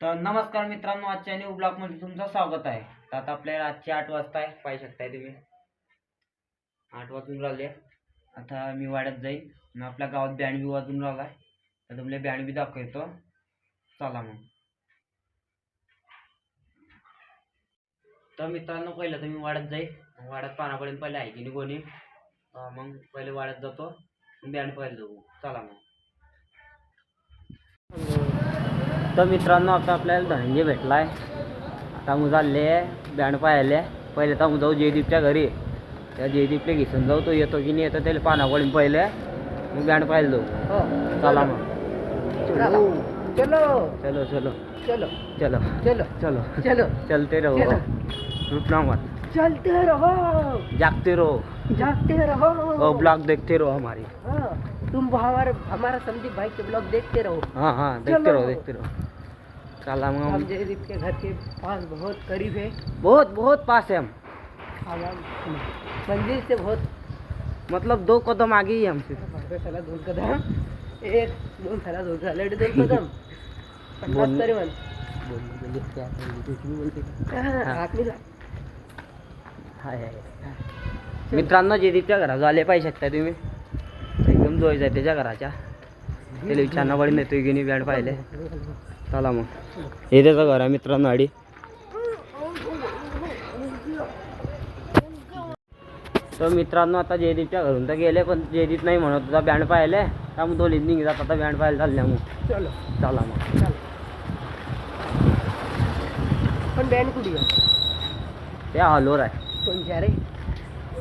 तर नमस्कार मित्रांनो आजच्या न्यू ब्लॉगमध्ये तुमचं स्वागत आहे. तर आता आपल्याला आजची आठ वाजता आहे. पाहू शकताय तुम्ही. आठ वाजून राहिले. आता मी वाड्यात जाईन मग आपल्या गावात बँड बी वाजून राहिला आहे. तर तुम्हाला बँड बी दाखवतो. चला मग. तर मित्रांनो पहिलं तर मी वाड्यात जाईल वाड्यात पानापर्यंत पहिले आहे की नाही कोणी मग पहिले वाड्यात जातो. बँड पाहिजे जाऊ. चला मग. तर मित्रांनो आता आपल्याला धनंजय भेटला आहे आता मग चालले बँड पाहायला पहिले तर मग जाऊ जयदीपच्या घरी. त्या जयदीपला घिसून जाऊ तो येतो की नाही येतो त्याला पानाकडून पहिले. मग बँड पाहायला जाऊ चला मग. चलो. चलो. चलो चलो. चलो. चलो. चलो. चलो. चलते रहो। रुकना मत चलते रहो. जागते रहो. जागते रहो. और ब्लॉग देखते रहो हमारी. हाँ, तुम हमारे हमारा संदीप भाई के ब्लॉग देखते रहो. हाँ हाँ देखते। रहो देखते रहो. चला मग हम जयदीप के घर के पास बहुत करीब है। बहुत बहुत पास है हम। मंदिर से बहुत मतलब दो कदम आगे ही हमसे। साला दोन कदम। एक दोन साला दोन झाले दोन कदम। पन्नास तरी म्हण के हाय हाय हाय. मित्रांनो जयदीपच्या घरात आले पाहिजे शकता तुम्ही. एकदम आहे त्याच्या घराच्या. त्याला विचारणं पडेल नाही तू घेऊन बँड पाहिले चला मग. हे त्याचं घर आहे मित्रांनो आडी. तर मित्रांनो आता जयदीपच्या घरून तर गेले पण जयदीप नाही म्हणत होता बँड पाहिले त्यामुळे दोन्ही निघतात आता बँड पाहायला चालल्या मग चलो. चला मग. पण बँड कुठे आहे? ते हॉलवर आहे. कोणच्या रे?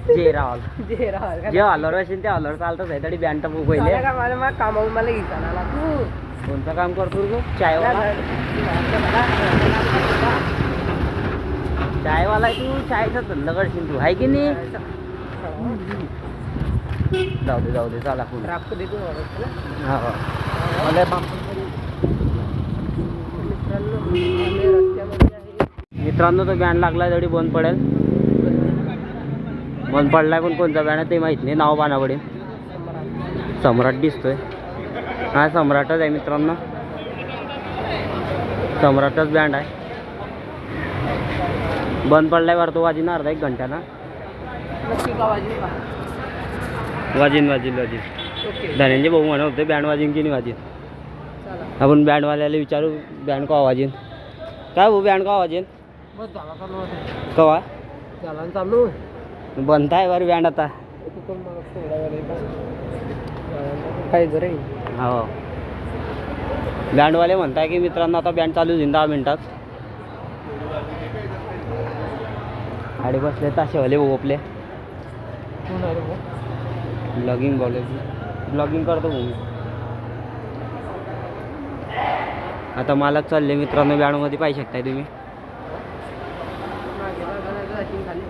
जेरा हॉल जे राहा जे हॉलवर असेल त्या हॉलवर चालतच आहे तरी बँड तर पहिले मला? मला कामावून मला घेता आला तू. कोणतं काम करतो तू? चायवाला? चायवाला आहे तू? चायचा धंदा करशील तू आहे की नाही? जाऊ दे जाऊ दे चला हा हा. अरे बाप. मित्रांनो तो बँड लागला तरी बंद पडेल. बंद पडलाय पण कोणता बँड आहे ते माहीत नाही. नाव बाना पडेल सम्राट दिसतोय. हा सम्राटच आहे मित्रांनो. सम्राटच बँड आहे. बंद पडलाय वाटतो वाजीन अर्धा एक गावाची का वाजीन वाजीन वाजीन. धनंजय भाऊ म्हणत होते बँड वाजीन की नाही वाजीन? आपण बँडवाल्याला विचारू बँड का वाजीन? काय भाऊ बँड का वाजीन? कवा? ना चालू? बंद आहे बरं बँड आता. तू काय जरे. हो. बँडवाले म्हणताय की मित्रांनो आता बँड चालू होईल दहा मिनिटात. गाडी बसले ताशेवाले आपले. ब्लॉगिंग ब्लॉगिंग ब्लॉगिंग करतो मी. आता मालक चालले मित्रांनो बँडमध्ये पाहिजे शकताय तुम्ही.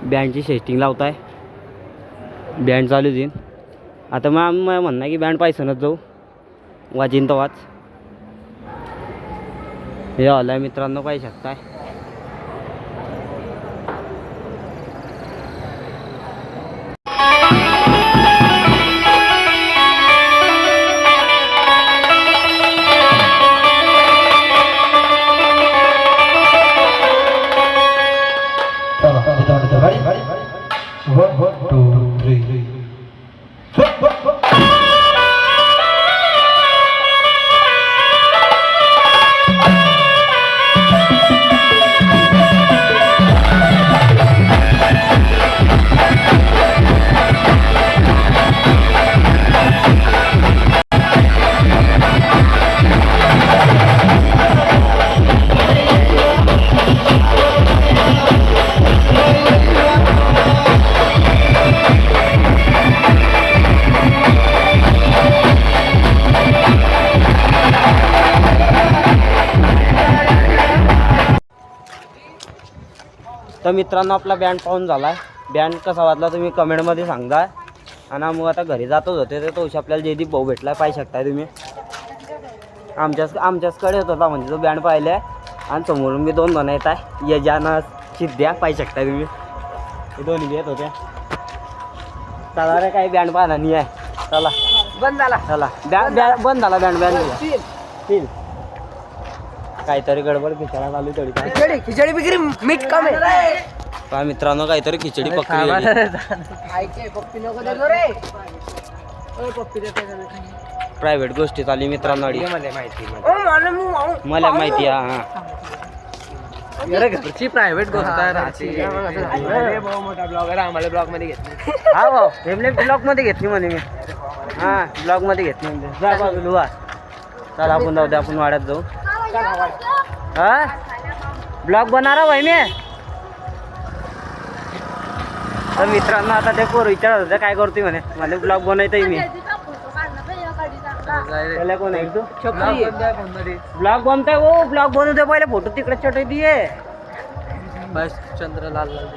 बँडची सेटिंग लावताय. बँड चालू देईन आता मग म्हणणं की बँड पायसनच जाऊ. वाजीन वाच हे आलं आहे मित्रांनो पाहिजे शकताय. तर मित्रांनो आपला बँड पाहून झाला आहे बँड कसा वाजला तुम्ही कमेंटमध्ये सांगा आणि मग आता घरी जातच होते तर तोशी आपल्याला जयदीप भाऊ भेटला पाहिजे शकताय तुम्ही. आमच्याच आमच्याचकडे होत होता म्हणजे तो बँड पाहिले आणि समोरून मी दोन जण येत आहे. यजाना सिद्ध्या पाहिजे शकताय तुम्ही. हे दोन्ही बी येत होते. चला रे काही बँड पाहणार नाही आहे. चला. बंद झाला. चला. बँड बंद झाला बँड बँड तीन तीन काहीतरी गडबड खिचडा चालू थोडी काय खिचडी खिचडी बिगरी मीठ कम आहे. पहा मित्रांनो काहीतरी खिचडी पकडी आईचे पप्पी नको देतो रे. ओय, पप्पी देतो का नाही? प्रायव्हेट गोष्टी चालली मित्रांनो अडी. ओ, मला मी माऊ- मला माहिती आहे हा घरची प्रायव्हेट गोष्ट आहे भाऊ मोठा ब्लॉगर आम्हाला ब्लॉगमध्ये घेतली. हा भाऊ फेमले ब्लॉकमध्ये घेतली म्हणे मी. हा ब्लॉकमध्ये घेतली. म्हणजे जा बाजूला वा चला आपण जाऊ दे आपण वाड्यात जाऊ. हा? ब्लॉग बनणार भाई मी. तर मित्रांनो आता ते पोर विचारत होते काय करतोय? म्हणे. मला ब्लॉग बनवतोय मी. त्याला कोण आहे तू? छपरी ब्लॉग बनतोय हो ब्लॉग बनवतोय पहिले फोटो तिकडे चटई दिये बस चंद्र लाल लाल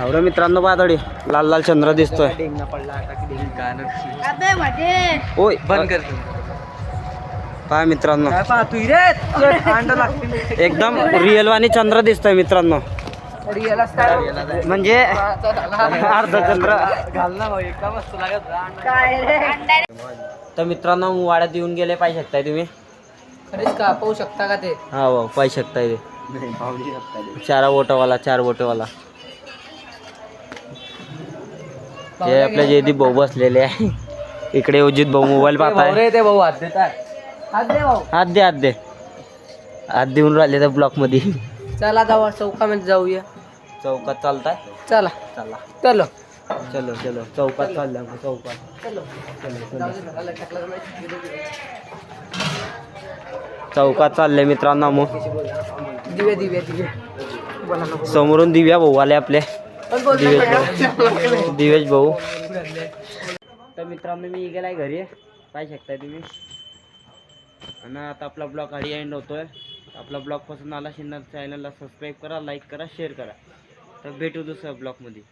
आवडं मित्रांनो पातळी लाल लाल चंद्र दिसतोय. ओय बंद कर पहा मित्रांनो. काय पाहतोय रे? अंड लागतील एकदम रिअल वाणी चंद्र दिसतोय मित्रांनो. रिअल म्हणजे अर्ध चंद्र. तर मित्रांनो वाड्यात येऊन गेले पाहिजे शकताय तुम्ही. खरेच का? पाहू शकता का ते? हा भाऊ पाहिजे शकताय ते. चार वोटवाला चार वोटवाला हे आपले जयदीप भाऊ बसलेले आहे. इकडे उजित भाऊ मोबाईल पाहताय. ते भाऊ हात देतात. हात दे भाऊ. हात दे हात दे. हात देऊन राहिले त्या ब्लॉकमध्ये. चला जाऊ चौकामध्ये जाऊया. चौकात चालताय? चला. चला. चलो. चलो चलो. चौकात चालल्या मग चौकात. चलो. चलो चलो. चौकात चालले मित्रांनो मग. दिवे दिवे दिवे बोला नको समोरून दिव्या भाऊ आले आपले. दिवेश भाऊ. दिवेश भाऊ. तर मित्रांनो मी गेलाय घरी. पाहू शकताय तुम्ही. आणि आता आपला ब्लॉग हरी एंड होतोय. आपला ब्लॉग पसंत आला शिंदा चॅनलला सबस्क्राईब करा लाईक करा शेअर करा. तर भेटू दुसऱ्या ब्लॉगमध्ये.